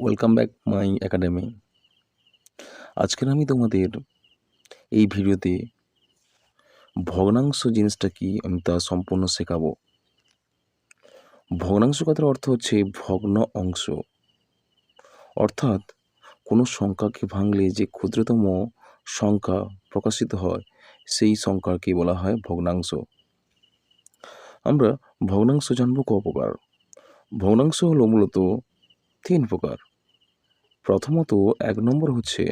Welcome back my academy আজকের আমি তোমাদের এই ভিডিওতে ভগ্নাংশ জিনিসটা কি আমি তা সম্পূর্ণ শেখাবো। ভগ্নাংশ কথার অর্থ হচ্ছে ভগ্ন অংশ। অর্থাৎ কোনো সংখ্যাকে ভাঙলে যে ক্ষুদ্রতম সংখ্যা প্রকাশিত হয়, সেই সংখ্যাকে বলা হয় ভগ্নাংশ। আমরা ভগ্নাংশ জানব ক প্রকার? ভগ্নাংশ হলো মূলত তিন প্রকার। প্রথমত এক নম্বর হচ্ছে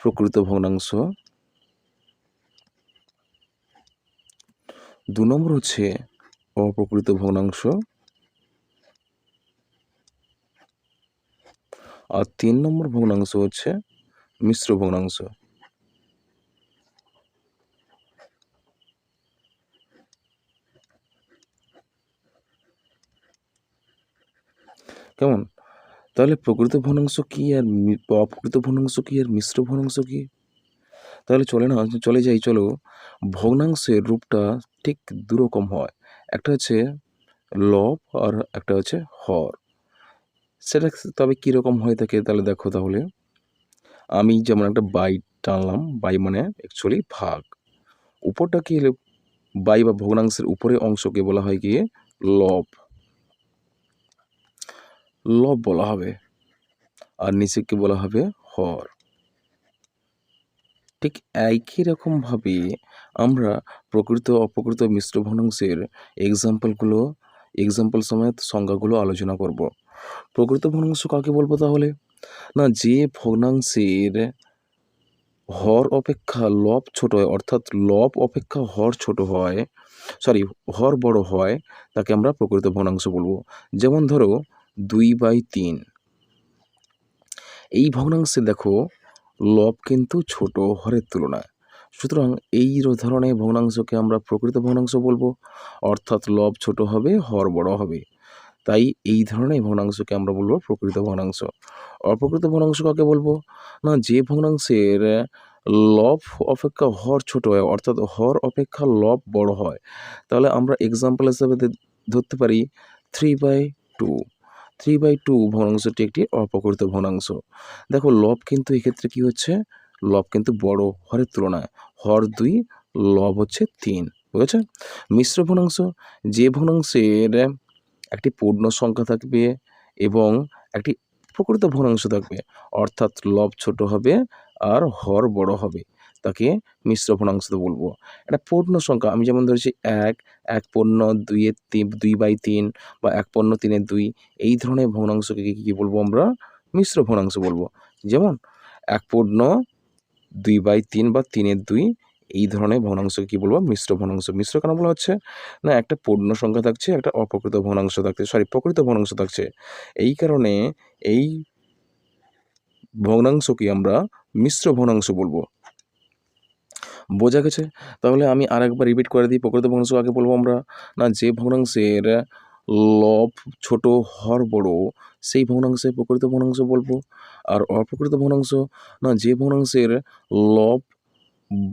প্রকৃত ভগ্নাংশ। দু নম্বর হচ্ছে অপ্রকৃত ভগ্নাংশ। আর তিন নম্বর ভগ্নাংশ হচ্ছে মিশ্র ভগ্নাংশ। কেমন? তাহলে প্রকৃত ভগ্নাংশ কী আর অপ্রকৃত ভগ্নাংশ কী আর মিশ্র ভগ্নাংশ কী? তাহলে চলে না, চলে যাই, চলো। ভগ্নাংশের রূপটা ঠিক দুরকম হয়। একটা হচ্ছে লব আর একটা হচ্ছে হর। সেটা তবে কীরকম হয়ে থাকে তাহলে দেখো তাহলে। আমি যেমন একটা বাই টানলাম, বাই মানে অ্যাকচুয়ালি ভাগ। উপরটাকে বাই বা ভগ্নাংশের উপরের অংশকে বলা হয় গিয়ে লব। লব বলা হবে আর নিচেকে বলা হবে? হর। ঠিক একই রকমভাবে আমরা প্রকৃত অপ্রকৃত মিশ্র ভগ্নাংশের এক্সাম্পলগুলো এক্সাম্পল সমেত সংজ্ঞাগুলো আলোচনা করব। প্রকৃত ভগ্নাংশ কাকে বলব তাহলে? না, যে ভগ্নাংশের হর অপেক্ষা লব ছোট হয়, অর্থাৎ লব অপেক্ষা হর ছোট হয় সরি হর বড় হয়, তাকে আমরা প্রকৃত ভগ্নাংশ বলব। যেমন ধরো দুই বাই তিন। এই ভগ্নাংশে দেখো লব কিন্তু ছোট হরের তুলনায়। সুতরাং এই ধরনের ভগ্নাংশকে আমরা প্রকৃত ভগ্নাংশ বলব, অর্থাৎ লব ছোট হবে, হর বড় হবে। তাই এই ধরনের ভগ্নাংশকে আমরা বলব প্রকৃত ভগ্নাংশ। অপ্রকৃত ভগ্নাংশ কাকে বলব? না, যে ভগ্নাংশের লব অপেক্ষা হর ছোট হয়, অর্থাৎ হর অপেক্ষা লব বড় হয়। তাহলে আমরা এক্সাম্পল হিসাবে ধরতে পারি three by two three by two ভগ্নাংশটি একটি অপকৃত ভগ্নাংশ। দেখো, লব কিন্তু এক্ষেত্রে কি হচ্ছে? লব কিন্তু বড় হরের তুলনায়। হর দুই, লব হচ্ছে তিন, বুঝেছে? মিশ্র ভগ্নাংশ, যে ভগ্নাংশের একটি পূর্ণ সংখ্যা থাকবে এবং একটি প্রকৃত ভগ্নাংশ থাকবে, অর্থাৎ লব ছোট হবে আর হর বড় হবে। তাকে মিশ্র ভগ্নাংশ বলব। একটা পূর্ণ সংখ্যা, আমি যেমন ধরেছি এক এক পূর্ণ দুইয়ের তিন, দুই বাই তিন বা এক পূর্ণ তিনের দুই, এই ধরনের ভগ্নাংশকে কি, কী বলব আমরা? মিশ্র ভগ্নাংশ বলব। যেমন এক পূর্ণ দুই বাই তিন বা তিনের দুই, এই ধরনের ভগ্নাংশকে কী বলব? মিশ্র ভগ্নাংশ। মিশ্র কেন বলা হচ্ছে? না, একটা পূর্ণ সংখ্যা থাকছে, একটা অপ্রকৃত ভগ্নাংশ থাকছে সরি প্রকৃত ভগ্নাংশ থাকছে। এই কারণে এই ভগ্নাংশকে আমরা মিশ্র ভগ্নাংশ বলব। বোঝা গেছে। তাহলে আমি আরেকবার রিপিট করে দিই, প্রকৃত ভগ্নাংশ আগে বলব আমরা? না, যে ভগ্নাংশের লব ছোট হর বড়, সেই ভগ্নাংশে প্রকৃত ভগ্নাংশ বলব। আর অপ্রকৃত ভগ্নাংশ, না, যে ভগ্নাংশের লব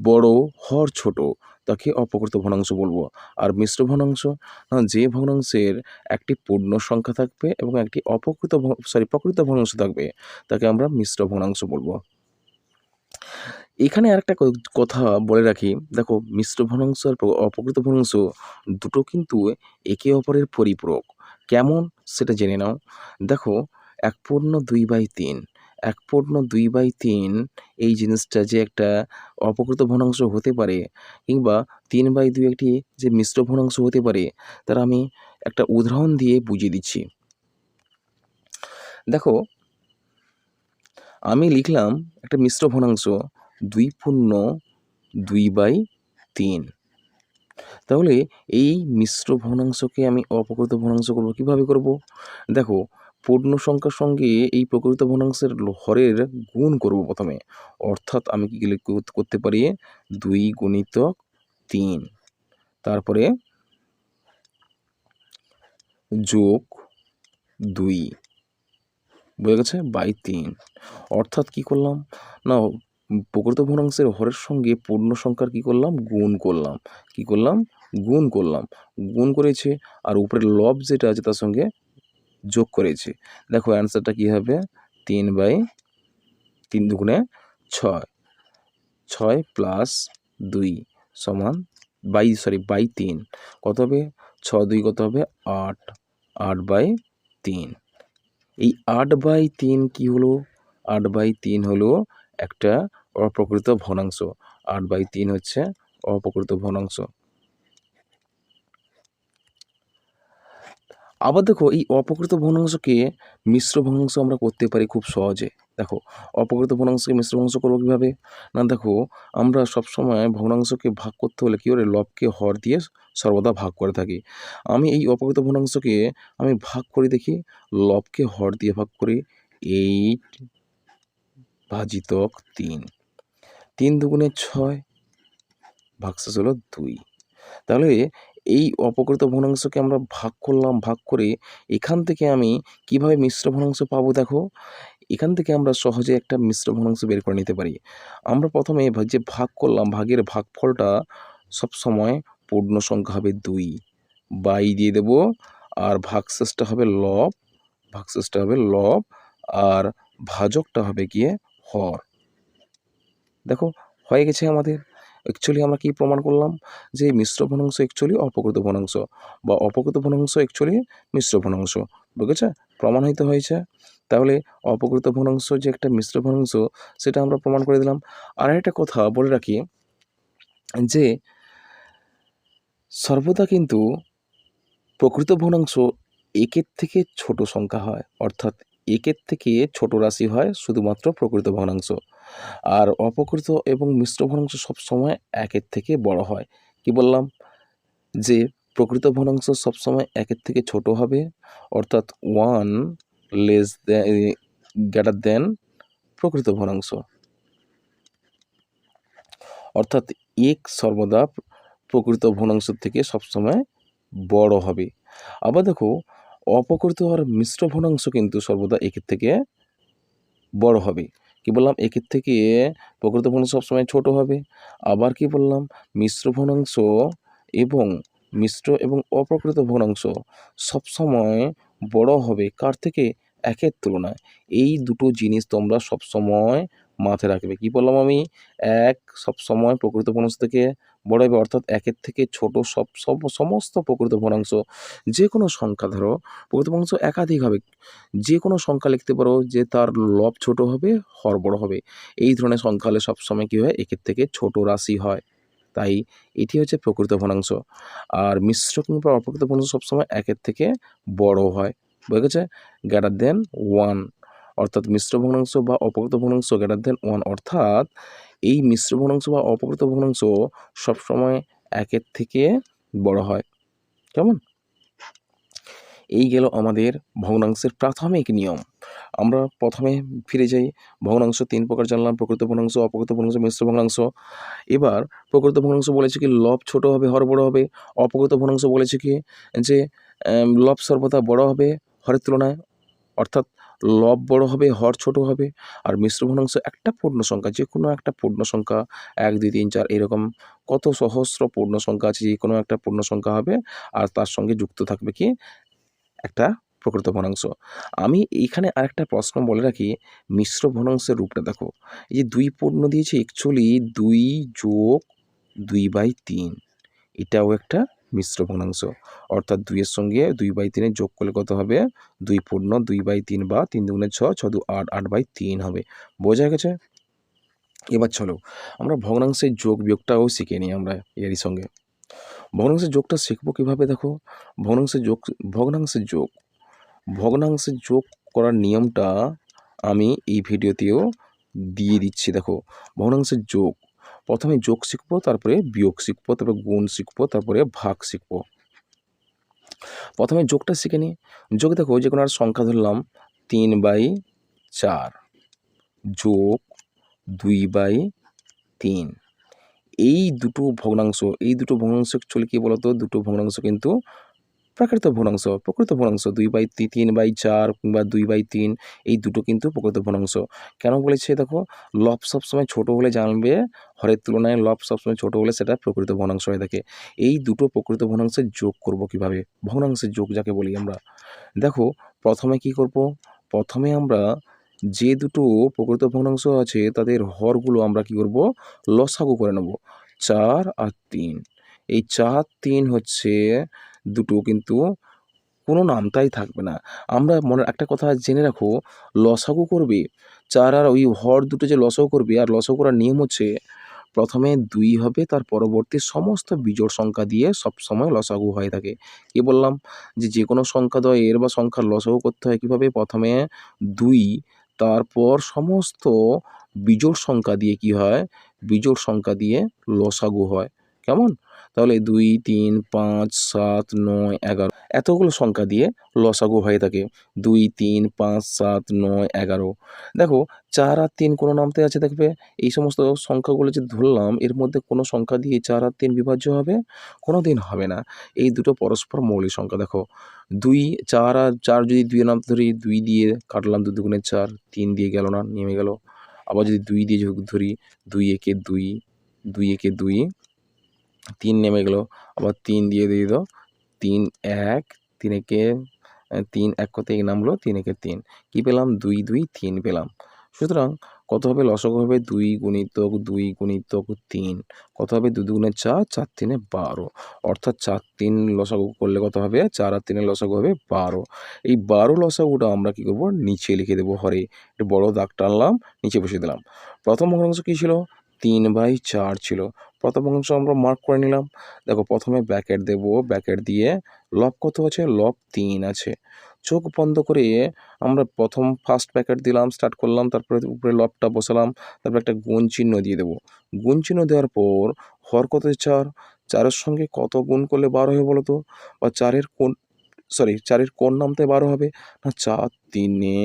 বড় হর ছোট, তাকে অপ্রকৃত ভগ্নাংশ বলব। আর মিশ্র ভগ্নাংশ, না, যে ভগ্নাংশের একটি পূর্ণ সংখ্যা থাকবে এবং একটি অপ্রকৃত সরি প্রকৃত ভগ্নাংশ থাকবে, তাকে আমরা মিশ্র ভগ্নাংশ বলব। এখানে আরেকটা কথা বলে রাখি। দেখো, মিশ্র ভগ্নাংশ আর অপ্রকৃত ভগ্নাংশ দুটো কিন্তু একে অপরের পরিপূরক। কেমন? সেটা জেনে নাও। দেখো, এক পূর্ণ দুই বাই তিন। এক পূর্ণ দুই বাই তিন এই জিনিসটা যে একটা অপকৃত ভগ্নাংশ হতে পারে কিংবা তিন বাই দুই একটি যে মিশ্র ভগ্নাংশ হতে পারে, তার আমি একটা উদাহরণ দিয়ে বুঝিয়ে দিচ্ছি। দেখো, আমি লিখলাম একটা মিশ্র ভগ্নাংশ দুই পূর্ণ, দুই বাই তিন। তাহলে এই মিশ্র ভগ্নাংশকে আমি অপ্রকৃত ভগ্নাংশ করব, কীভাবে করব? দেখো, পূর্ণ সংখ্যার সঙ্গে এই প্রকৃত ভগ্নাংশের হরের গুণ করব প্রথমে। অর্থাৎ আমি কি করতে পারি? দুই গুণিতক তিন। তারপরে যোগ দুই। বোঝা গেছে? বাই তিন। অর্থাৎ কি করলাম? না প্রকৃত ভগ্নাংশের হরের সঙ্গে পূর্ণ সংখ্যার কি করলাম? গুণ করলাম। কি করলাম? গুণ করলাম। গুণ করেছে আর উপরের লব যেটা আছে তার সঙ্গে যোগ করেছে। দেখো অ্যান্সারটা কী হবে? তিন বাই তিন দুগুণে ছয়। ছয় প্লাস দুই সমান বাই সরি বাই তিন। কত হবে? ছ দুই কত হবে? আট। আট বাই তিন। এই আট বাই তিন কি হলো? আট বাই তিন হলো একটা অপ্রকৃত ভগ্নাংশ। আট বাই তিন হচ্ছে অপ্রকৃত ভগ্নাংশ। আবার দেখো, এই অপকৃত ভগ্নাংশকে মিশ্র ভগ্নাংশ আমরা করতে পারি খুব সহজে। দেখো অপকৃত ভগ্নাংশকে মিশ্র ভগ্নাংশ করব কীভাবে? না, দেখো, আমরা সবসময় ভগ্নাংশকে ভাগ করতে হলে কী করে? লবকে হর দিয়ে সর্বদা ভাগ করে থাকি। আমি এই অপকৃত ভগ্নাংশকে আমি ভাগ করি দেখি, লবকে হর দিয়ে ভাগ করি, এইট ভাজিতক তিন। তিন দুগুণে ছয় ভাগশেষ হলো দুই। তাহলে এই অপকৃত ভগ্নাংশকে আমরা ভাগ করলাম, ভাগ করে এখান থেকে আমি কীভাবে মিশ্র ভগ্নাংশ পাবো দেখো? এখান থেকে আমরা সহজে একটা মিশ্র ভগ্নাংশ বের করে নিতে পারি। আমরা প্রথমে যে ভাগ করলাম, ভাগের ভাগফলটা সবসময় পূর্ণ সংখ্যা হবে দুই। বাই দিয়ে দেব, আর ভাগশেষটা হবে লব, ভাগশেষটা হবে লব, আর ভাজকটা হবে গিয়ে হর দেখো, হয়ে গেছে আমাদের। অ্যাকচুয়ালি আমরা কি প্রমাণ করলাম? যে মিশ্র ভগ্নাংশ অ্যাকচুয়ালি অপকৃত ভনাংশ বা অপকৃত ভনাংশ অ্যাকচুয়ালি মিশ্র ভগ্নাংশ। বুঝেছে? প্রমাণিত হয়েছে। তাহলে অপকৃত ভগ্নাংশ যে একটা মিশ্র ভনাংশ সেটা আমরা প্রমাণ করে দিলাম। আর একটা কথা বলে রাখি, যে সর্বদা কিন্তু প্রকৃত ভগ্নাংশ একের থেকে ছোট সংখ্যা হয়। অর্থাৎ একের থেকে ছোট রাশি হয় শুধুমাত্র প্রকৃত ভগ্নাংশ। আর অপকৃত এবং মিশ্র ভগ্নাংশ সবসময় একের থেকে বড় হয়। কি বললাম? যে প্রকৃত ভগ্নাংশ সবসময় একের থেকে ছোট হবে, অর্থাৎ ওয়ান লেস গ্রেটার দেন প্রকৃত ভগ্নাংশ। অর্থাৎ এক সর্বদা প্রকৃত ভগ্নাংশ থেকে সবসময় বড় হবে। আবার দেখো অপকৃত আর মিশ্র ভগ্নাংশ কিন্তু সর্বদা একের থেকে বড় হবে। কি বললাম? একের থেকে প্রকৃত ভগ্নাংশ সবসময় ছোট হবে। আবার কি বললাম? মিশ্র ভগ্নাংশ এবং মিশ্র এবং অপ্রকৃত ভগ্নাংশ সবসময় বড় হবে। কার থেকে? একের তুলনায়। এই দুটো জিনিস তোমরা সবসময় মাথায় রাখবে। কি বললাম আমি? এক সবসময় প্রকৃত ভগ্নাংশ থেকে বড় হবে, অর্থাৎ একের থেকে ছোট সব সব, সমস্ত প্রকৃত ভগ্নাংশ যে কোনো সংখ্যা ধরো, প্রকৃত ভগ্নাংশ একাধিক হবে। যে কোনো সংখ্যা লিখতে পারো যে তার লব ছোট হবে, হর বড় হবে। এই ধরনের সংখ্যা হলে সবসময় কী হয়? একের থেকে ছোট রাশি হয়। তাই এটি হচ্ছে প্রকৃত ভগ্নাংশ আর মিশ্র কিংবা অপ্রকৃত ভগ্নাংশ সবসময় একের থেকে বড় হয়। বুঝে গেছে? গ্রেটার দেন ওয়ান অর্থাৎ মিশ্র ভগ্নাংশ বা অপকৃত ভগ্নাংশ গ্রেটার দেন ওয়ান অর্থাৎ এই মিশ্র ভগ্নাংশ বা অপকৃত ভগ্নাংশ সবসময় একের থেকে বড় হয়। কেমন? এই গেল আমাদের ভগ্নাংশের প্রাথমিক নিয়ম। আমরা প্রথমে ফিরে যাই, ভগ্নাংশ তিন প্রকার জানলাম, প্রকৃত ভগ্নাংশ অপ্রকৃত ভগ্নাংশ, মিশ্র ভগ্নাংশ। এবার প্রকৃত ভগ্নাংশ বলেছে কি, লব ছোট হবে, হর বড় হবে। অপ্রকৃত ভগ্নাংশ বলেছে কি, যে লব সর্বদা বড় হবে হরের তুলনায়। অর্থাৎ লব বড় হবে, হর ছোট হবে আর মিশ্র ভগ্নাংশ একটা পূর্ণ সংখ্যা যে কোনো একটা পূর্ণ সংখ্যা, এক, দুই, তিন, চার, এরকম কত সহস্র পূর্ণ সংখ্যা আছে যে কোনো একটা পূর্ণ সংখ্যা হবে আর তার সঙ্গে যুক্ত থাকবে কি? একটা প্রকৃত ভগ্নাংশ। আমি এইখানে আরেকটা প্রশ্ন বলে রাখি, মিশ্র ভগ্নাংশের রূপটা দেখো, এই যে দুই পূর্ণ দিয়েছে অ্যাকচুয়ালি দুই যোগ দুই বাই তিন, এটাও একটা মিশ্র ভগ্নাংশ। অর্থাৎ দুইয়ের সঙ্গে দুই বাই তিনের যোগ করলে কত হবে? দুই পূর্ণ, দুই বাই তিন বা তিন দুগুণে ছ ছ দু আট আট বাই তিন হবে। বোঝা গেছে? এবার চলো, আমরা ভগ্নাংশের যোগ বিয়োগটাও শিখে নিই আমরা এরই সঙ্গে। ভগ্নাংশের যোগটা শিখব কীভাবে দেখো? ভগ্নাংশের যোগ ভগ্নাংশের যোগ ভগ্নাংশের যোগ করার নিয়মটা আমি এই ভিডিওতেও দিয়ে দিচ্ছি দেখো। ভগ্নাংশের যোগ প্রথমে যোগ শিখব, তারপরে বিয়োগ শিখব, তারপরে গুণ শিখব, তারপরে ভাগ শিখব। প্রথমে যোগটা শিখে নিই। যোগ দেখো যে কোনো একটা সংখ্যা ধরলাম, তিন বাই চার। যোগ দুই বাই তিন। এই দুটো ভগ্নাংশ, এই দুটো ভগ্নাংশ অ্যাকচুয়ালি কী বলতো? দুটো ভগ্নাংশ কিন্তু প্রাকৃত ভগ্নাংশ প্রকৃত ভগ্নাংশ দুই বাই তিন বাই চার কিংবা দুই বাই তিন, এই দুটো কিন্তু প্রকৃত ভগ্নাংশ কেন বলেছে দেখো? লব সবসময় ছোট হলে জানবে, হরের তুলনায় লব সবসময় ছোট হলে সেটা প্রকৃত ভগ্নাংশ হয়ে থাকে। এই দুটো প্রকৃত ভগ্নাংশের যোগ করব কীভাবে? ভগ্নাংশের যোগ যাকে বলি আমরা। দেখো, প্রথমে কি করব? প্রথমে আমরা যে দুটো প্রকৃত ভগ্নাংশ আছে, তাদের হরগুলো আমরা কি করব? লসাগু করে নেব। চার আর তিন। এই চার, তিন হচ্ছে দুটো কিন্তু কোনো নামটাই থাকবে না। আমরা মনে, একটা কথা জেনে রাখো, লসাগু করবে, চার আর ওই হর দুটো যে লসাগু করবে, আর লসাগু করার নিয়ম হচ্ছে প্রথমে দুই হবে, তার পরবর্তী সমস্ত বিজোড় সংখ্যা দিয়ে সবসময় লসাগু হয়ে থাকে। কি বললাম? যে যে কোনো সংখ্যা এর বা সংখ্যার লসাগু করতে হয় কীভাবে? প্রথমে দুই, তারপর সমস্ত বিজোড় সংখ্যা দিয়ে কি হয়? বিজোড় সংখ্যা দিয়ে লসাগু হয়। কেমন? তাহলে দুই, তিন, পাঁচ, সাত, নয়, এগারো। এতগুলো সংখ্যা দিয়ে লসাগু হয়ে থাকে। দুই, তিন, পাঁচ, সাত, নয়, এগারো। দেখো, চার আর তিন কোনো নামতে আছে দেখবে? এই সমস্ত সংখ্যাগুলো যে ধরলাম, এর মধ্যে কোনো সংখ্যা দিয়ে চার আর তিন বিভাজ্য হবে? কোনো দিন হবে না। এই দুটো পরস্পর মৌলিক সংখ্যা, দেখো। দুই, চার আর চার যদি দুই নাম ধরি, দুই দিয়ে কাটলাম দু দুগুণে চার, তিন দিয়ে গেল না, নেমে গেল। আবার যদি দুই দিয়ে ধরি, দুই একে দুই দুই একে দুই তিন নেমে গেল। আবার তিন দিয়ে দিয়ে দাও তিন এক, তিন একে তিন এক কত এক নামলো, তিন একে তিন। কী পেলাম? দুই দুই, তিন পেলাম। সুতরাং কত হবে? লসক হবে দুই গুণিতক দুই গুণিতক তিন। কত হবে? দু দুগুণে চার চার তিনে বারো। অর্থাৎ চার তিন লসাগু করলে কত হবে? চার আর তিনের লসাগু হবে বারো। এই বারো লসাগুটা আমরা কী করব? নিচে লিখে দেবো হরে। একটু বড় দাগ টানলাম, নিচে বসিয়ে দিলাম। প্রথম ভগ্নাংশ কী ছিল? তিন বাই চার ছিল। প্রথম অংশ আমরা মার্ক করে নিলাম। দেখো প্রথমে ব্যাকেট দেবো ব্যাকেট দিয়ে লব কত আছে? লব তিন আছে। চোখ বন্ধ করে আমরা প্রথম ফার্স্ট প্যাকেট দিলাম স্টার্ট করলাম, তারপরে উপরে লবটা বসালাম, তারপর একটা গুণ চিহ্ন দিয়ে দেবো। গুণ চিহ্ন দেওয়ার পর হর কত চার? চারের সঙ্গে কত গুণ করলে বারো হবে বলো তো? বা চারের কোন সরি চারের কোন নামতে বারো হবে? না, চার তিনে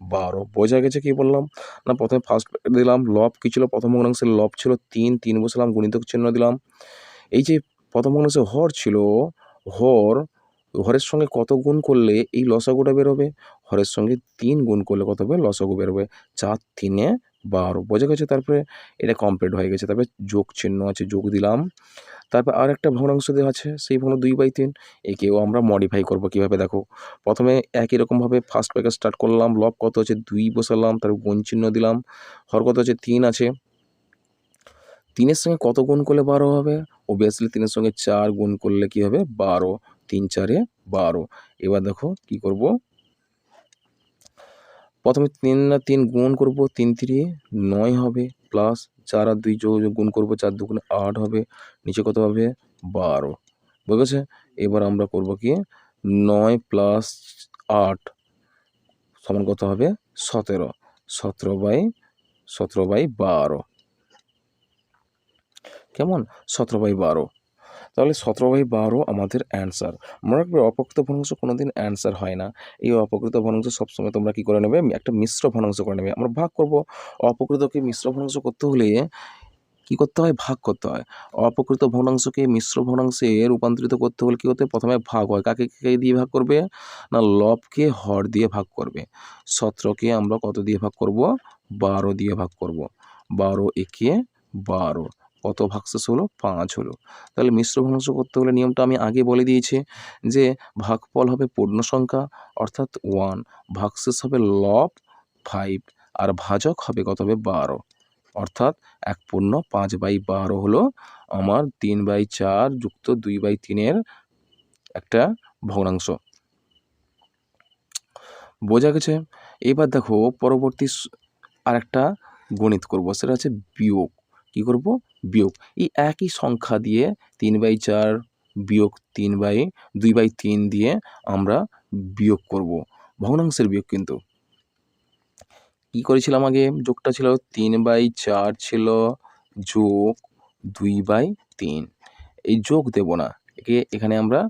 বারো। বোঝা গেছে কি বললাম? না, প্রথমে ফার্স্ট দিলাম লব কী ছিল? প্রথম ভগ্নাংশের লব ছিল তিন তিন বসলাম গুণিতক চিহ্ন দিলাম। এই যে প্রথম ভগ্নাংশে হর ছিল, হর, হরের সঙ্গে কত গুণ করলে এই লসাগুটা বেরোবে? হরের সঙ্গে তিন গুণ করলে কত হবে? লসাগু বেরোবে। চার তিনে বারো বোঝা গেছে তারপরে এটা কমপ্লিট হয়ে গেছে। তারপরে যোগ চিহ্ন আছে, যোগ দিলাম। তারপর আর একটা ভগ্নাংশ দেওয়া আছে, সেই ভগ্ন দুই বাই তিন। একেও আমরা মডিফাই করব কীভাবে দেখো? প্রথমে একই রকমভাবে ফার্স্ট প্যাকেজ স্টার্ট করলাম লব কত আছে দুই বসালাম তারপর গুণ চিহ্ন দিলাম, হর কত আছে তিন আছে। তিনের সঙ্গে কত গুণ করলে বারো হবে? ওবিয়াসলি তিনের সঙ্গে চার গুণ করলে কি হবে? বারো। তিন চারে বারো। এবার দেখো কি করব? প্রথমে তিন না তিন গুণ করব, তিন তিরি নয় হবে প্লাস চার আর দুই গুণ করব, চার দুগুণে আট হবে, নিচে কত হবে? বারো। বুঝেছে এবার আমরা করব কি? নয় প্লাস আট সমান কত হবে? সতেরো। সতেরো বাই সতেরো বাই বারো। কেমন? সতেরো বাই বারো। তাহলে সতেরো বাই বারো আমাদের অ্যান্সার মনে রাখবে, অপকৃত ভগ্নাংশ কোনো দিন অ্যান্সার হয় না। এই অপকৃত ভগ্নাংশ সবসময় তোমরা কী করে নেবে? একটা মিশ্র ভগ্নাংশ করে নেবে। আমরা ভাগ করব। অপকৃতকে মিশ্র ভগ্নাংশ করতে হলে কী করতে হয়? ভাগ করতে হয়। অপকৃত ভগ্নাংশকে মিশ্র ভগ্নাংশে রূপান্তরিত করতে হলে কী করতে? প্রথমে ভাগ হয়। কাকে কে দিয়ে ভাগ করবে? না, লবকে হর দিয়ে ভাগ করবে। সতেরোকে আমরা কত দিয়ে ভাগ করব? বারো দিয়ে ভাগ করব। বারো একে বারো। কত ভাগশেষ হলো? পাঁচ হলো। তাহলে মিশ্র ভগ্নাংশ করতে হলে নিয়মটা আমি আগে বলে দিয়েছি যে ভাগফল হবে পূর্ণ সংখ্যা, অর্থাৎ ওয়ান ভাগশেষ হবে লব ফাইভ আর ভাজক হবে কত হবে বারো। অর্থাৎ এক পূর্ণ পাঁচ বাই বারো হলো আমার তিন বাই চার যুক্ত দুই বাই তিনের একটা ভগ্নাংশ। বোঝা গেছে? এবার দেখো পরবর্তী আর একটা গণিত করব, সেটা হচ্ছে বিয়োগ। কী করব? বিয়োগ। এই একই সংখ্যা দিয়ে তিন বাই চার বিয়োগ তিন বাই, দুই বাই তিন দিয়ে আমরা বিয়োগ করব। ভগ্নাংশের বিয়োগ কিন্তু। কী করেছিলাম আগে? যোগটা ছিল তিন বাই চার ছিল যোগ দুই বাই তিন। এই যোগ দেব না। একে এখানে আমরা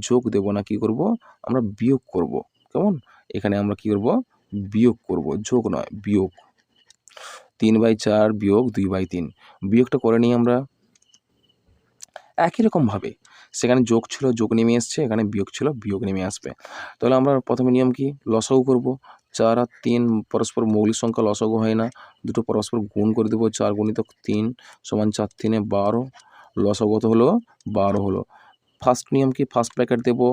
যোগ দেব না, কি করব? আমরা বিয়োগ করব। কেমন? এখানে আমরা কি করব? বিয়োগ করব। যোগ নয়, বিয়োগ। তিন বাই চার বিয়োগ দুই বাই তিন। বিয়োগটা করে নিই আমরা। একই রকমভাবে সেখানে যোগ ছিল, যোগ নেমে এসছে, এখানে বিয়োগ ছিল, বিয়োগ নেমে আসবে। তাহলে আমরা প্রথমে নিয়ম কি? লসাগু করব। চার আর তিন পরস্পর মৌলিক সংখ্যা লসাগু হয় না। দুটো পরস্পর গুণ করে দেবো, চার গুণিত তিন সমান চার তিনে বারো। লসাগু কত হলো? বারো হলো। ফার্স্ট নিয়ম কি? ফার্স্ট ব্র্যাকেট দেবো,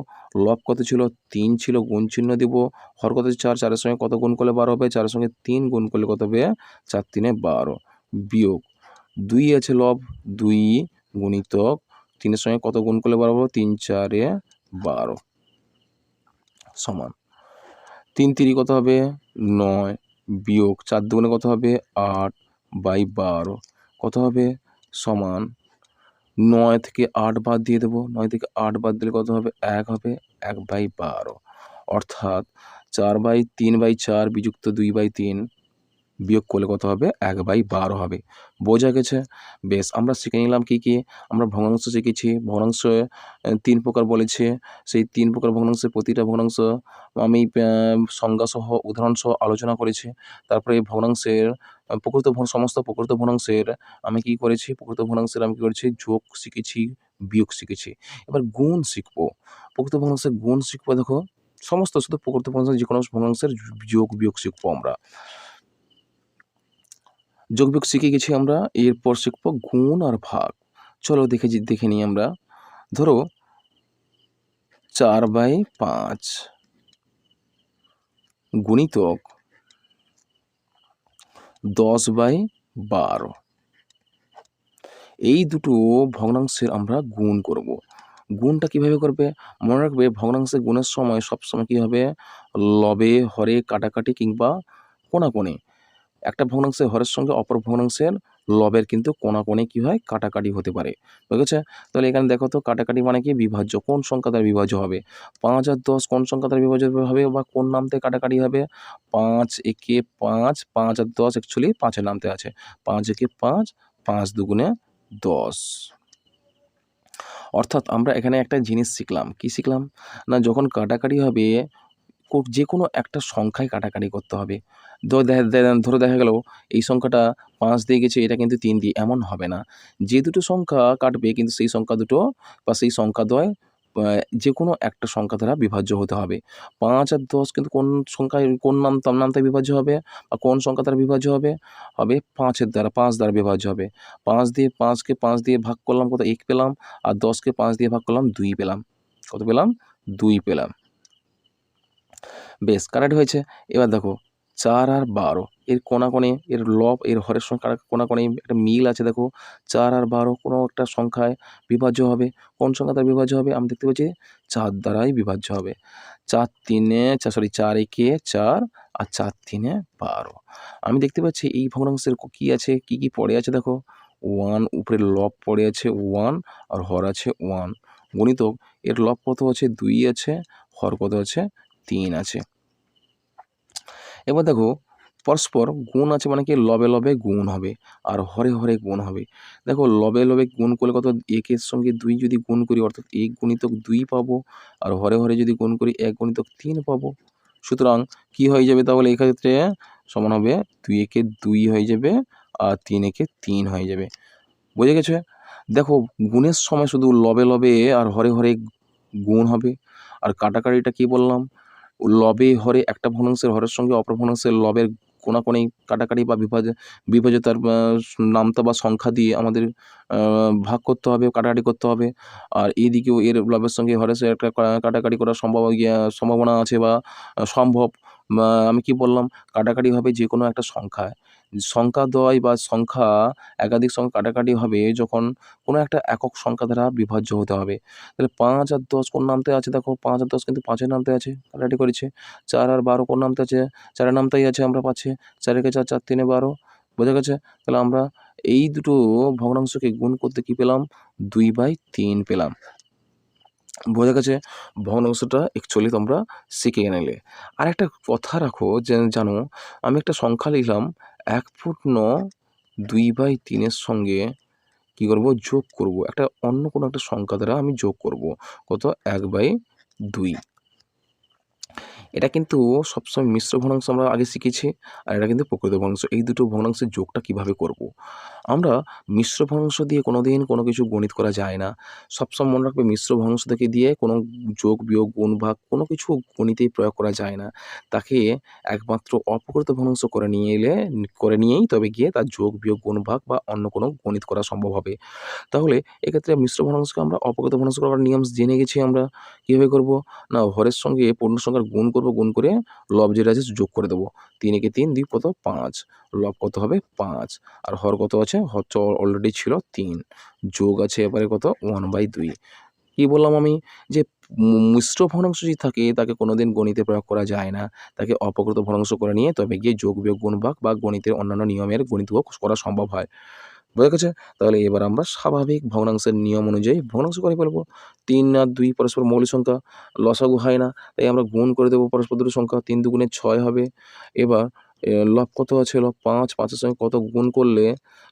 লব কত ছিল? তিন ছিল, গুণ চিহ্ন দেবো। হর কত চার, চারের সঙ্গে কত গুণ করলে বারো হবে? চারের সঙ্গে তিন গুণ করলে কত হবে? চার, তিনে বারো। বিয়োগ। দুই আছে লব, দুই গুণিতক। তিনের সঙ্গে কত গুণ করলে বারো হবে? তিন, চারে বারো। সমান। তিন, তিরি কত হবে? নয়। বিয়োগ। চার দুগুণে কত হবে? আট বাই বারো। কত হবে? সমান নয় থেকে আট বাদ দিয়ে দেবো। নয় থেকে আট বাদ দিলে কত হবে? এক হবে। এক বাই বারো। অর্থাৎ চার বাই তিন বাই চার বিযুক্ত দুই বাই তিন। বিয়োগ করলে কত হবে? এক বাই বারো হবে। বোঝা গেছে? বেশ, আমরা শিখে নিলাম কী কী? আমরা ভগ্নাংশ শিখেছি। ভগ্নাংশ তিন প্রকার বলেছে। সেই তিন প্রকার ভগ্নাংশের প্রতিটা ভগ্নাংশ আমি সংজ্ঞাসহ, উদাহরণসহ আলোচনা করেছি। তারপরে ভগ্নাংশের প্রকৃত সমস্ত প্রকৃত ভগ্নাংশের আমি কি করেছি? প্রকৃত ভগ্নাংশের আমি কী করেছি? যোগ শিখেছি, বিয়োগ শিখেছি। এবার গুণ শিখব। প্রকৃত ভগ্নাংশের গুণ শিখব, দেখো। সমস্ত, শুধু প্রকৃত ভগ্নাংশের যে কোনো ভগ্নাংশের যোগ, বিয়োগ শিখব আমরা। যোগ বিয়োগ শিখে গেছি আমরা, এরপর শিখব গুণ আর ভাগ। চলো দেখে দেখে নিই আমরা। ধরো, চার বাই পাঁচ গুণিতক দশ বাই বারো। এই দুটো ভগ্নাংশের আমরা গুণ করব। গুণটা কীভাবে করবে? মনে রাখবে ভগ্নাংশে গুণের সময় সবসময় কী হবে? লবে, হরে, কাটাকাটি কিংবা কোণাকোণে একটা ভগ্নাংশের হরের সঙ্গে অপর ভগ্নাংশের লবের কিন্তু কোণাকোণে কী হয়? কাটাকাটি হতে পারে। ঠিক আছে তাহলে এখানে দেখো তো কাটাকাটি মানে কি? বিভাজ্য। কোন সংখ্যা দ্বারা বিভাজ্য হবে? পাঁচ আর দশ কোন সংখ্যা দ্বারা বিভাজ্য হবে বা কোন নামতে কাটাকাটি হবে? পাঁচ একে পাঁচ পাঁচ আর দশ অ্যাকচুয়ালি পাঁচের নামতে আছে। পাঁচ একে পাঁচ পাঁচ দুগুণে দশ। অর্থাৎ আমরা এখানে একটা জিনিস শিখলাম। কি শিখলাম? না যখন কাটাকাটি হবে যে কোনো একটা সংখ্যায় কাটাকাটি করতে হবে। ধরো দেখা গেল এই সংখ্যাটা পাঁচ দিয়ে গেছে, এটা কিন্তু তিন দিয়ে, এমন হবে না। যে দুটো সংখ্যা কাটবে কিন্তু সেই সংখ্যা দুটো বা সেই সংখ্যা দ্বয় যে কোনো একটা সংখ্যা দ্বারা বিভাজ্য হতে হবে। পাঁচ আর দশ কিন্তু কোন সংখ্যায়, কোন নাম, তার নামতে বিভাজ্য হবে বা কোন সংখ্যা দ্বারা বিভাজ্য হবে? হবে পাঁচের দ্বারা, পাঁচ দ্বারা বিভাজ্য হবে। পাঁচ দিয়ে পাঁচকে পাঁচ দিয়ে ভাগ করলাম, কত? এক পেলাম। আর দশকে পাঁচ দিয়ে ভাগ করলাম, দুই পেলাম। কত পেলাম? দুই পেলাম। বেশ কারেক্ট হয়েছে। এবার দেখো, চার আর বারো, এর কোণাকোণে এর লব, এর হরের সংখ্যা কোণাকোণে একটা মিল আছে দেখো। চার আর বারো কোনো একটা সংখ্যায় বিভাজ্য হবে। কোন সংখ্যা দ্বারা বিভাজ্য হবে? আমি দেখতে পাচ্ছি চার দ্বারাই বিভাজ্য হবে। চার তিনে, চার সরি চার একে চার আর চার তিনে বারো। আমি দেখতে পাচ্ছি এই ভগ্নাংশের কী আছে? কি কি পড়ে আছে দেখো? ওয়ান, উপরে লব পড়ে আছে ওয়ান আর হর আছে ওয়ান। গণিতক, এর লব কত আছে? দুই আছে, হর কত আছে? তিন আছে। এবার দেখো, পরস্পর গুণ আছে মানে কি? লবে লবে গুণ হবে আর হরে হরে গুণ হবে। দেখো, লবে লবে গুণ করলে কত? একের সঙ্গে দুই যদি গুণ করি, অর্থাৎ এক গুণিতক দুই পাবো আর হরে হরে যদি গুণ করি, এক গুণিতক তিন পাবো। সুতরাং কি হয়ে যাবে তাহলে? এক্ষেত্রে সমান হবে দুই একে দুই হয়ে যাবে আর তিন একে তিন হয়ে যাবে। বুঝে গেছে? দেখো, গুণের সময় শুধু লবে লবে আর হরে হরে গুণ হবে। আর কাটাকাটিটা কি বললাম? লবে হরে একটা ভগ্নাংশের হরের সঙ্গে অপর ভগ্নাংশের লবের কোনাকোনি কাটাকাটি বা বিভাজ বিভাজতার নামতা বা সংখ্যা দিয়ে আমাদের ভাগ করতে হবে কাটাকাটি করতে হবে। আর এইদিকেও এর লবের সঙ্গে হরের একটা কাটাকাটি করার সম্ভব ইয়ে, সম্ভাবনা আছে বা সম্ভব। আমি কি বললাম? কাটাকাটি হবে যে কোনো একটা সংখ্যায়। সংখ্যা দয় বা সংখ্যা একাধিক সংখ্যা কাটাকাটি হবে যখন কোনো একটা একক সংখ্যা দ্বারা বিভাজ্য হতে হবে। তাহলে পাঁচ আর দশ কোন নামতে আছে? দেখো পাঁচ আর দশ কিন্তু পাঁচের নামতে আছে, কাটাকাটি করেছে। চার আর বারো কোন নামতে আছে? চারের নামতেই আছে আমরা পাচ্ছি। চার একে চার চার তিনে বারো, বোঝা গেছে? তাহলে আমরা এই দুটো ভগ্নাংশকে গুণ করতে কি পেলাম? দুই বাই তিন পেলাম। বোঝা গেছে? ভগ্নাংশটা অ্যাকচুয়ালি তোমরা শিখে নিলে আর একটা কথা রাখো যে জানো, আমি একটা সংখ্যা লিখলাম এক ফুট ন দুই বাই তিনের সঙ্গে কী করব? যোগ করব। একটা অন্য কোনো একটা সংখ্যা দ্বারা আমি যোগ করব। কত? এক বাই দুই। এটা কিন্তু সবসময় মিশ্র ভগ্নাংশ আমরা আগে শিখেছি আর এটা কিন্তু প্রকৃত ভগ্নাংশ। এই দুটো ভগ্নাংশের যোগটা কীভাবে করব। আমরা মিশ্র ভগ্নাংশ দিয়ে কোনো দিন কোনো কিছু গণিত করা যায় না। সবসময় মনে রাখবে মিশ্র ভগ্নাংশ থেকে দিয়ে কোনো যোগ, বিয়োগ, গুণ ভাগ কোনো কিছু গণিতেই প্রয়োগ করা যায় না। তাকে একমাত্র অপকৃত ভগ্নাংশ করে নিয়ে এলে, করে নিয়েই তবে গিয়ে তার যোগ, বিয়োগ, গুণ, ভাগ বা অন্য কোনো গণিত করা সম্ভব হবে। তাহলে এক্ষেত্রে মিশ্র ভগ্নাংশকে আমরা অপকৃত ভগ্নাংশ করার নিয়ম জেনে গেছি আমরা। কীভাবে করব? না, হরের সঙ্গে পূর্ণ সংখ্যার গুণ গুণ করে লব যেটা আছে যোগ করে দেবো। তিন একে তিন, দুই কত? পাঁচ। লব কত হবে? পাঁচ। আর হর কত আছে? হর অলরেডি ছিল তিন। যোগ আছে এবারে কত? ওয়ান বাই দুই। কী বললাম আমি? যে মিশ্র ভগ্নাংশ যদি থাকে, তাকে কোনোদিন গণিতে প্রয়োগ করা যায় না। তাকে অপকৃত ভগ্নাংশ করে নিয়ে তবে গিয়ে যোগ বিয়োগ, গুণ ভাগ বা গণিতের অন্যান্য নিয়মের গণিতও করা সম্ভব হয়। বোঝা গেছে? তাহলে এবার আমরা স্বাভাবিক ভগ্নাংশের নিয়ম অনুযায়ী ভগ্নাংশ করে ফেলব। তিন আর দুই পরস্পর মৌলিক সংখ্যা, লসাগু হয় না, তাই আমরা গুণ করে দেবো পরস্পর দুটো সংখ্যা, তিন দুগুণে ছয় হবে। এবার লব কত আছে? লব পাঁচ, পাঁচের সঙ্গে কত গুণ করলে,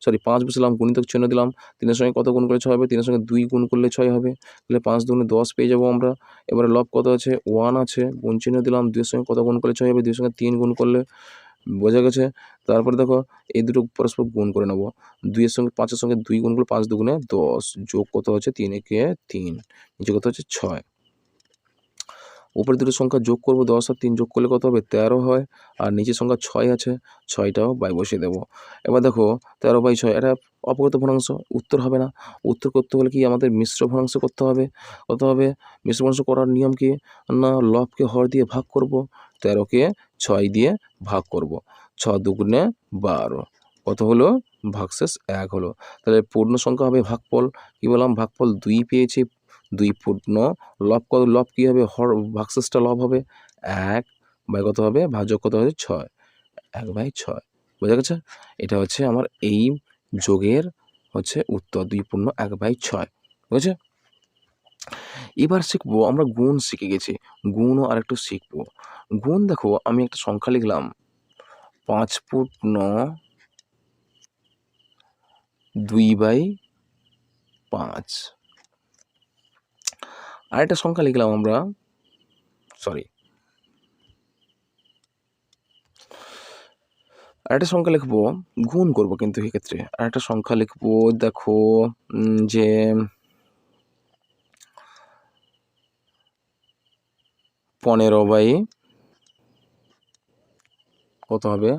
সরি, পাঁচ বসলাম গুণিতক চিহ্ন দিলাম, তিনের সঙ্গে কত গুণ করলে ছয় হবে? তিনের সঙ্গে দুই গুণ করলে ছয় হবে। তাহলে পাঁচ দুগুণে দশ পেয়ে যাব আমরা। এবারে লব কত আছে? ওয়ান আছে, গুণ চিহ্ন দিলাম, দুইয়ের সঙ্গে কত গুণ করলে ছয় হবে? দুইয়ের সঙ্গে তিন গুণ করলে বোঝা গেছে? তারপরে দেখো, এই দুটো পরস্পর গুণ করে নেব। দুইয়ের সঙ্গে, পাঁচের সঙ্গে দুই গুণ করলে পাঁচ দুগুণে দশ। যোগ কত হচ্ছে? তিন একে তিন। নিচে কত হচ্ছে? ছয়। উপরে দুটো সংখ্যা যোগ করব দশ আর তিন যোগ করলে কত হবে? তেরো হয়। আর নিচের সংখ্যা ছয় আছে, ছয়টাও বাই বসিয়ে দেবো। এবার দেখো, তেরো বাই ছয়, এটা অপগত ভগ্নাংশ, উত্তর হবে না। উত্তর করতে হলে কি আমাদের মিশ্র ভগ্নাংশ করতে হবে? কত হবে। মিশ্র ভগ্নাংশ করার নিয়ম কি? না, লবকে হর দিয়ে ভাগ করব। তেরোকে ছয় দিয়ে ভাগ করব। ছ দুগুণে বারো। কত হলো? ভাগশেষ এক হলো। তাহলে পূর্ণ সংখ্যা হবে ভাগফল। কি বললাম? ভাগফল দুই পেয়েছি। দুই পূর্ণ। লব কত? লব কী হবে? হর ভাগশেষটা লব হবে এক বাই কত হবে? ভাজক কত হবে? ছয়। এক বাই ছয়। বোঝা গেছে? এটা হচ্ছে আমার এই যোগের হচ্ছে উত্তর। দুই পূর্ণ এক বাই ছয়। বুঝেছে এবার শিখব, আমরা গুণ শিখে গেছি। গুণও আরেকটু শিখব। গুণ দেখো, আমি একটা সংখ্যা লিখলাম। পাঁচ ফুট ন, দুই বাই পাঁচ। আরেকটা সংখ্যা লিখলাম আমরা সরি আরেকটা সংখ্যা লিখব, গুণ করব কিন্তু এক্ষেত্রে। আরেকটা সংখ্যা লিখব, দেখো যে পনেরো বাই কত হবে?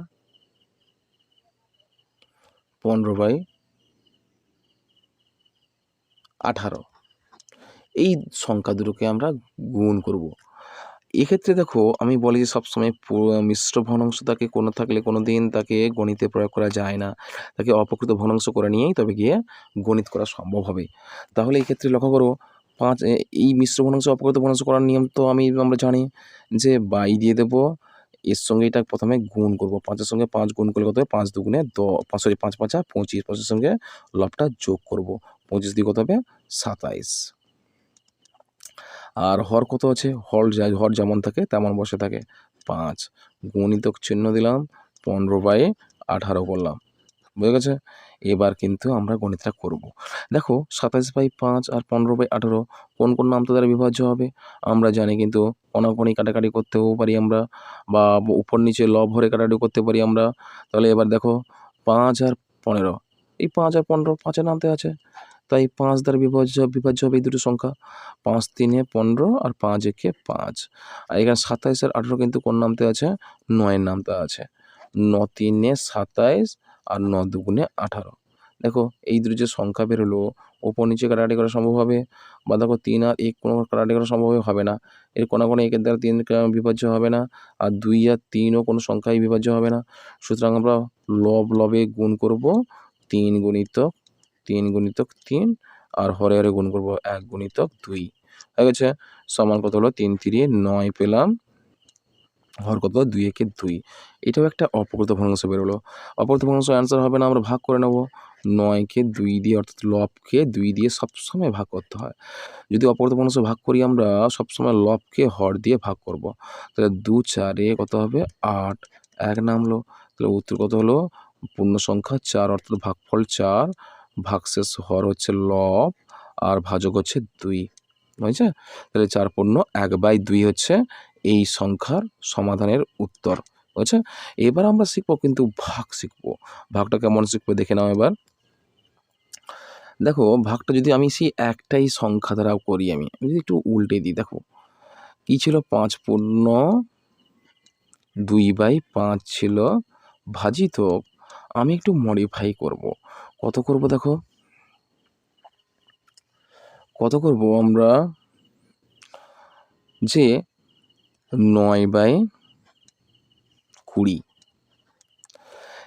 পনেরো বাই আঠারো। এই সংখ্যা দুটোকে আমরা গুণ করব। এক্ষেত্রে দেখো, আমি বলি যে সবসময় মিশ্র ভগ্নাংশ তাকে কোনো থাকলে কোনো দিন তাকে গণিতে প্রয়োগ করা যায় না। তাকে অপকৃত ভগ্নাংশ করে নিয়েই তবে গিয়ে গণিত করা সম্ভব হবে। তাহলে এই ক্ষেত্রে লক্ষ্য করো পাঁচ এই মিশ্র ভগ্নাংশ অপকৃত ভগ্নাংশ করার নিয়ম তো আমি, আমরা জানি যে বাই দিয়ে দেবো, এর সঙ্গে এটা প্রথমে গুণ করব। পাঁচের সঙ্গে পাঁচ গুণ করলে কত হবে পাঁচ দুগুণে দ, পাঁচ, সরি, পাঁচ পাঁচা পঁচিশ। পাঁচের সঙ্গে লবটা যোগ করব। পঁচিশ দিয়ে কত হবে? সাতাইশ। আর হর কত আছে? হর যা, হর যেমন থাকে, তেমন বসে থাকে। পাঁচ। গণিতক চিহ্ন দিলাম, পনেরো বাই আঠারো করলাম বুঝে গেছে? এবার কিন্তু আমরা গণিতটা করব। দেখো সাতাশ বাই পাঁচ আর পনেরো বাই আঠেরো, কোন কোন নাম তো দ্বারা বিভাজ্য হবে? আমরা জানি কিন্তু অনাকোনি কাটাকাটি করতেও পারি আমরা, বা উপর নিচে লব ভরে কাটাকাটি করতে পারি আমরা। তাহলে এবার দেখো পাঁচ আর পনেরো, এই পাঁচ আর পনেরো পাঁচের নামতে আছে। তাই পাঁচ দ্বারা বিভাজ্য বিভাজ্য হবে এই দুটো সংখ্যা। পাঁচ তিনে পনেরো আর পাঁচ একে পাঁচ। আর এখানে সাতাইশ আর আঠেরো কিন্তু কোন নামতে আছে? নয়ের নামতে আছে। ন তিনে সাতাইশ আর ন দুগুণে আঠারো। দেখো, এই দুটো যে সংখ্যা বেরোলো, ওপর নিচে কাটাকাটি করা সম্ভব হবে? বা দেখো, তিন আর এক কোনো কাটাকাটি করা সম্ভব হবে না। এর কোনো কোনো একের দ্বারা তিন বিভাজ্য হবে না। আর দুই আর তিনও কোনো সংখ্যাই বিভাজ্য হবে না। সুতরাং আমরা লব, লবে গুণ করব তিন গুণিতক তিন গুণিতক তিন, আর হরে হরে গুণ করব এক গুণিতক দুই। হয়ে গেছে। সমান কত হলো? তিন তিরিয়ে নয় পেলাম। হর কত দুই একে দুই। এটাও একটা অপকৃত ভগ্নাংশ বেরোলো অপকৃত ভগ্নাংশ অ্যান্সার হবে না, আমরা ভাগ করে নেব। নয়কে দুই দিয়ে, অর্থাৎ লবকে দুই দিয়ে সবসময় ভাগ করতে হয়। যদি অপকৃত ভগ্নাংশ ভাগ করি, আমরা সবসময় লবকে হর দিয়ে ভাগ করব। তাহলে দু চারে কত হবে? আট। এক নামলো। তাহলে উত্তর কত হলো? পূর্ণ সংখ্যা চার, অর্থাৎ ভাগফল চার, ভাগশেষ হর হচ্ছে লব, আর ভাজক হচ্ছে দুই। বুঝছে? তাহলে চার পূর্ণ এক বাই দুই হচ্ছে এই সংখ্যার সমাধানের উত্তর, বুঝেছে? এবার আমরা শিখব, কিন্তু ভাগ শিখব। ভাগটা কেমন শিখব দেখে নাও এবার। দেখো, ভাগটা যদি আমি সেই একটাই সংখ্যা দ্বারা করি আমি আমি যদি একটু উল্টে দিই, দেখো। কী ছিল? পাঁচ পূর্ণ দুই বাই পাঁচ ছিল ভাজিত, আমি একটু মডিফাই করব। কত করব দেখো? কত করব আমরা? যে নয় বাই কুড়ি।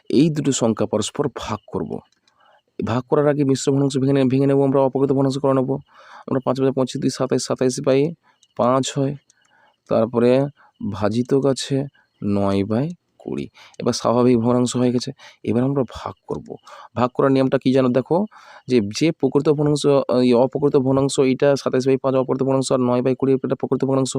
এই দুটো সংখ্যা পরস্পর ভাগ করব। ভাগ করার আগে মিশ্র ভগ্নাংশ ভেঙে ভেঙে নেব, আমরা অপকৃত ভগ্নাংশ করে নেব। আমরা পাঁচ বাই পঁচিশ দুই সাতাইশ সাতাইশ বাই পাঁচ হয়। তারপরে ভাজিতক গাছে নয় বাই কুড়ি এবার স্বাভাবিক ভগ্নাংশ হয়ে গেছে। এবার আমরা ভাগ করব। ভাগ করার নিয়মটা কি জানো দেখো? যে যে প্রকৃত ভগ্নাংশ, এই অপ্রকৃত ভগ্নাংশ এইটা সাতাইশ বাই পাঁচ অপ্রকৃত ভগ্নাংশ আর নয় বাই কুড়ি এটা প্রকৃত ভগ্নাংশ,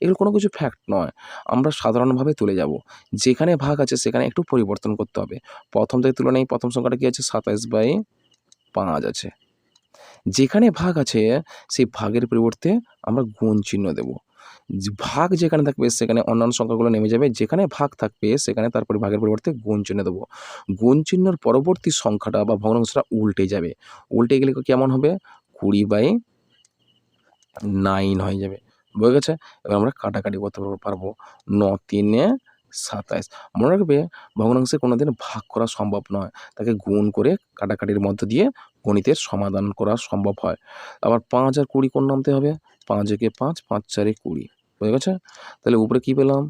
এগুলো কোনো কিছু ফ্যাক্ট নয়। আমরা সাধারণভাবে তুলে যাব। যেখানে ভাগ আছে, সেখানে একটু পরিবর্তন করতে হবে। প্রথম থেকে তুলনায় প্রথম সংখ্যাটা কী আছে? সাতাইশ বাই পাঁচ আছে। যেখানে ভাগ আছে, সেই ভাগের পরিবর্তে আমরা গুণ চিহ্ন দেব। ভাগ যেখানে থাকবে সেখানে অন্যান্য সংখ্যাগুলো নেমে যাবে। যেখানে ভাগ থাকবে সেখানে তারপরে ভাগের পরিবর্তে গুণ চিহ্ন দেবো। গুণ চিহ্নর পরবর্তী সংখ্যাটা বা ভগ্নাংশটা উল্টে যাবে। উল্টে গেলে কেমন হবে? কুড়ি বাই নাইন হয়ে যাবে। বুঝে গেছে? এবার আমরা কাটাকাটি করতে পারবো- ন তিনে সাতাইশ। মনে রাখবে, ভগ্নাংশে কোনোদিন ভাগ করা সম্ভব নয়। তাকে গুণ করে কাটাকাটির মধ্য দিয়ে গণিতের সমাধান করা সম্ভব হয়। আবার পাঁচ আর কুড়ি কোন নামতে হবে? পাঁচ একে পাঁচ পাঁচ চারে কুড়ি। বুঝে গেছে? তাহলে উপরে কি পেলাম?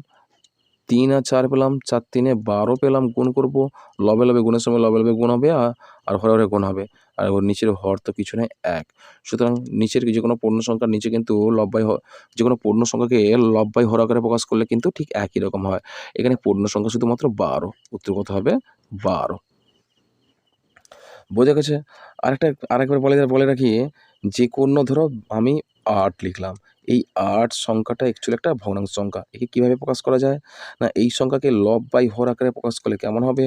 তিন আর চার পেলাম, চার তিনে বারো পেলাম, গুণ করব। লবে লবে গুণের সময় লবে লবে গুণ হবে আর হরে হরে গুণ হবে। আর ওর নিচের হর তো কিছু নেই, এক। সুতরাং নিচের যে কোনো পূর্ণ সংখ্যার নিচে কিন্তু লব্বাই যে কোনো পূর্ণ সংখ্যাকে লব্বাই হর আকারে প্রকাশ করলে কিন্তু ঠিক একই রকম হয়। এখানে পূর্ণ সংখ্যা শুধুমাত্র বারো, উত্তর কত হবে বারো। বোঝা গেছে? আরেকটা, আরেকবার বলে বলে রাখি, যে কোনো ধরো আমি আট লিখলাম। এই আট সংখ্যাটা অ্যাকচুয়ালি একটা ভগ্নাংশ সংখ্যা। একে কীভাবে প্রকাশ করা যায়? না, এই সংখ্যাকে লব বাই হর আকারে প্রকাশ করলে কেমন হবে?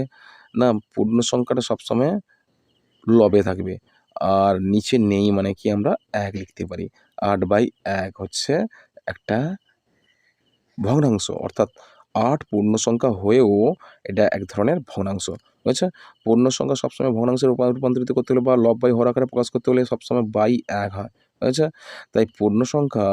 না, পূর্ণ সংখ্যাটা সবসময় লবে থাকবে। আর নিচে নেই মানে কি আমরা এক লিখতে পারি। আট বাই এক হচ্ছে একটা ভগ্নাংশ। অর্থাৎ আট পূর্ণ সংখ্যা হয়েও এটা এক ধরনের ভগ্নাংশ। বুঝেছে পূর্ণ সংখ্যা সবসময় ভগ্নাংশে রূপা- রূপান্তরিত করতে হলে বা লব বাই হর আকারে প্রকাশ করতে হলে সবসময় বাই এক হয়। বুঝেছে তাই পূর্ণ সংখ্যা,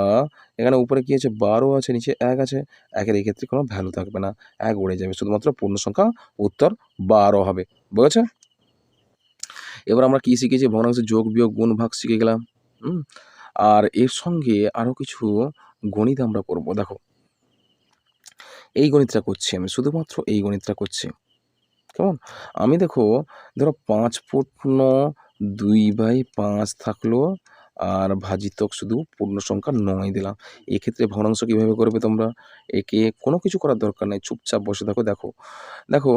এখানে উপরে কি আছে? বারো আছে, নিচে এক আছে। একের এই ক্ষেত্রে কোনো ভ্যালু থাকবে না। এক উড়ে যাবে, শুধুমাত্র পূর্ণ সংখ্যা উত্তর বারো হবে। বুঝেছে? এবার আমরা কি শিখেছি? ভগ্নাংশের যোগ, বিয়োগ, গুণ, ভাগ শিখে গেলাম। আর এর সঙ্গে আরও কিছু গণিত আমরা করব। দেখো, এই গণিতটা করছি আমি, শুধুমাত্র এই গণিতটা করছি। কেমন? আমি দেখো, ধরো পাঁচ পূর্ণ দুই বাই পাঁচ থাকল আর ভাজিতক শুধু পূর্ণ সংখ্যা নয় দিলাম। এক্ষেত্রে ভগ্নাংশ কীভাবে করবে তোমরা? একে কোনো কিছু করার দরকার নেই। চুপচাপ বসে থাকো, দেখো। দেখো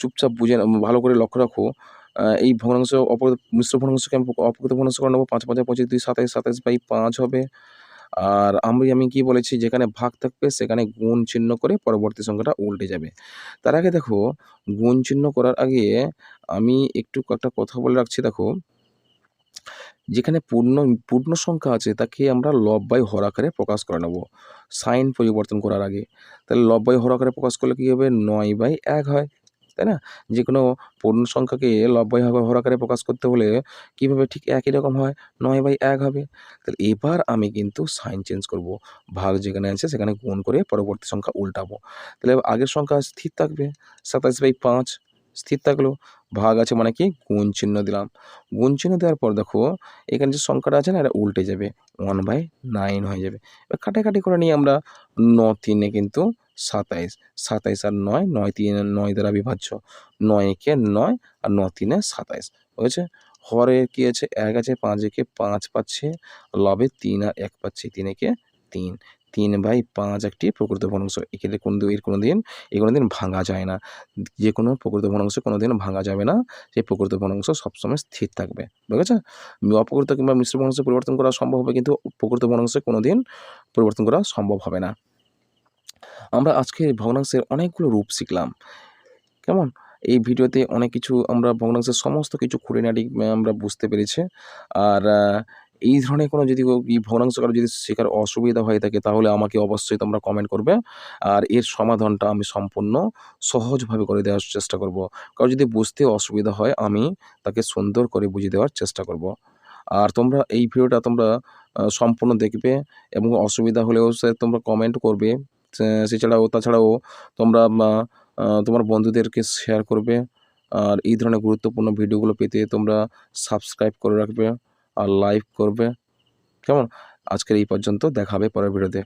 চুপচাপ বুঝে ভালো করে লক্ষ্য রাখো এই ভগ্নাংশ অপর মিশ্র ভগ্নাংশকে আমি অপকৃত ভগ্নাংশ করে নেব। পাঁচ, পাঁচে, পঁচিশ, দুই, সাতাইশ সাতাইশ বাই পাঁচ হবে। আর আমি আমি কি বলেছি? যেখানে ভাগ থাকবে, সেখানে গুণ চিহ্ন করে পরবর্তী সংখ্যাটা উল্টে যাবে। তার আগে দেখো, গুণ চিহ্ন করার আগে আমি একটু একটা কথা বলে রাখছি। দেখো যেখানে পূর্ণ পূর্ণ সংখ্যা আছে, তাকে আমরা লব বাই হর আকারে প্রকাশ করে নেব। সাইন পরিবর্তন করার আগে। তাহলে লব বাই হর আকারে প্রকাশ করলে কী হবে? নয় বাই এক হয়, তাই না? যে কোনো পূর্ণ সংখ্যাকে লব বাই হর আকারে প্রকাশ করতে হলে কীভাবে ঠিক একই রকম হয়? নয় বাই এক হবে। তাহলে এবার আমি কিন্তু সাইন চেঞ্জ করব। ভাগ যেখানে আছে, সেখানে গুণ করে পরবর্তী সংখ্যা উল্টাবো। তাহলে আগের সংখ্যা স্থির থাকবে, সাতাশ বাই পাঁচ। স্থির থাকল ভাগ আছে মানে কি? গুণ চিহ্ন দিলাম। গুণ চিহ্ন দেওয়ার পর দেখো, এখানে যে সংখ্যাটা আছে না, এটা উল্টে যাবে। ওয়ান বাই নাইন হয়ে যাবে। এবার কাটাকাটি করে নিয়ে আমরা ন তিনে কিন্তু সাতাইশ। সাতাইশ আর নয় নয় তিনে, নয় দ্বারা বিভাজ্য। নয় একে নয় আর ন তিনে সাতাইশ। হয়েছে হরে কি আছে? এক আছে, পাঁচ একে পাঁচ পাচ্ছে লবে তিন আর এক পাচ্ছে, তিন একে তিন। তিন বাই পাঁচ একটি প্রকৃত ভগ্নাংশ এক্ষেত্রে কোনো এর কোনো দিন, এ কোনো দিন ভাঙা যায় না। যে কোনো প্রকৃত ভগ্নাংশ কোনো দিন ভাঙা যাবে না। সেই প্রকৃত ভগ্নাংশ সবসময় স্থির থাকবে। আছে অপকৃত কিংবা মিশ্র ভগ্নাংশ পরিবর্তন করা সম্ভব হবে কিন্তু প্রকৃত ভগ্নাংশে কোনো দিন পরিবর্তন করা সম্ভব হবে না। আমরা আজকে ভগ্নাংশের অনেকগুলো রূপ শিখলাম। কেমন? এই ভিডিওতে অনেক কিছু আমরা ভগ্নাংশের সমস্ত কিছু খুঁটিনাটি আমরা বুঝতে পেরেছি। আর এই ধরনের কোনো যদি ভগ্নাংশ কারও যদি শেখার অসুবিধা হয়ে থাকে, তাহলে আমাকে অবশ্যই তোমরা কমেন্ট করবে। আর এর সমাধানটা আমি সম্পূর্ণ সহজভাবে করে দেওয়ার চেষ্টা করব। কারও যদি বুঝতে অসুবিধা হয়, আমি তাকে সুন্দর করে বুঝিয়ে দেওয়ার চেষ্টা করব। আর তোমরা এই ভিডিওটা তোমরা সম্পূর্ণ দেখবে এবং অসুবিধা হলেও সে তোমরা কমেন্ট করবে। সেছাড়াও তাছাড়াও তোমরা তোমার বন্ধুদেরকে শেয়ার করবে। আর এই ধরনের গুরুত্বপূর্ণ ভিডিওগুলো পেতে তোমরা সাবস্ক্রাইব করে রাখবে। আর লাইক করবে। কেমন? আজকের এই পর্যন্ত দেখাবে পরের ভিডিওতে